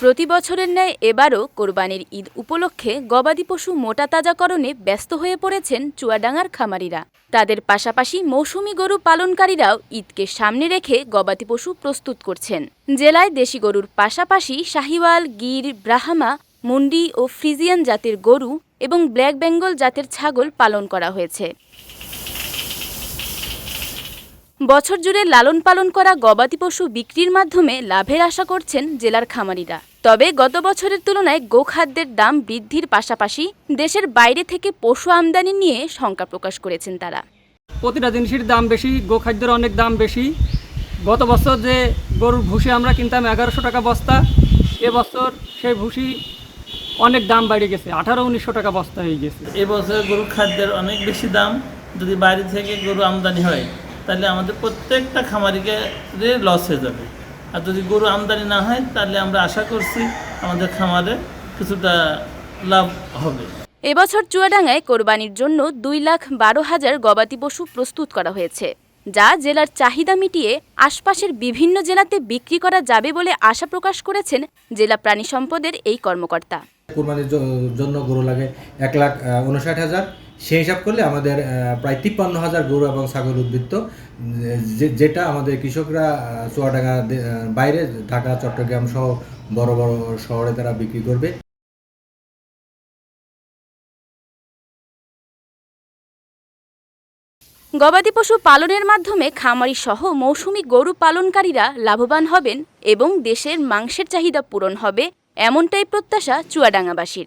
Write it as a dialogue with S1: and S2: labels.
S1: প্রতি বছরের ন্যায় এবারও কোরবানির ঈদ উপলক্ষে গবাদি পশু মোটা তাজাকরণে ব্যস্ত হয়ে পড়েছেন চুয়াডাঙ্গার খামারিরা। তাদের পাশাপাশি মৌসুমি গরু পালনকারীরাও ঈদকে সামনে রেখে গবাদি পশু প্রস্তুত করছেন। জেলায় দেশি গরুর পাশাপাশি শাহিওয়াল, গির, ব্রাহামা, মুন্ডি ও ফ্রিজিয়ান জাতের গরু এবং ব্ল্যাক বেঙ্গল জাতের ছাগল পালন করা হয়েছে। বছর জুড়ে লালন পালন করা গবাদি পশু বিক্রির মাধ্যমে লাভের আশা করছেন জেলার খামারিরা। তবে গত বছরের তুলনায় গোখাদ্যের দাম বৃদ্ধির পাশাপাশি দেশের বাইরে থেকে পশু আমদানি নিয়ে শঙ্কা প্রকাশ করেছেন তারা।
S2: প্রতিটা জিনিসের দাম বেশি গোখাদ্যের অনেক দাম বেশি। গত বছর যে গরুর ভুসি আমরা কিনতাম এগারোশো টাকা বস্তা এবছর সেই ভুসি অনেক দাম বেড়ে গেছে আঠারো উনিশশো টাকা বস্তা হয়ে গেছে।
S3: এবছর গরুর খাদ্যের অনেক বেশি দাম যদি বাইরে থেকে গরু আমদানি হয়। তাহলে আমাদের প্রত্যেকটা খামারিকে লস হয়ে যাবে। আর যদি গরু আমদানি না হয় তাহলে আমরা আশা করছি আমাদের খামারে কিছুটা লাভ হবে।
S1: এবছর চুয়াডাঙ্গায় কোরবানির জন্য দুই লাখ বারো হাজার গবাদি পশু প্রস্তুত করা হয়েছে যা জেলার চাহিদা মিটিয়ে আশপাশের বিভিন্ন জেলাতে বিক্রি করা যাবে বলে আশা প্রকাশ করেছেন জেলা প্রাণী সম্পদের এই কর্মকর্তা।
S4: কোরবানির জন্য গরু লাগে এক লাখ উনষাট হাজার। সেই হিসাব করলে আমাদের প্রায় তিপ্পান্ন হাজার গরু এবং ছাগল উদ্বৃত্ত যেটা আমাদের কৃষকরা চুয়াডাঙ্গা বাইরে, ঢাকা, চট্টগ্রাম সহ বড় বড় শহরে তারা বিক্রি করবে।
S1: গবাদি পশু পালনের মাধ্যমে খামারি সহ মৌসুমি গরু পালনকারীরা লাভবান হবেন এবং দেশের মাংসের চাহিদা পূরণ হবে, এমনটাই প্রত্যাশা চুয়াডাঙ্গাবাসীর।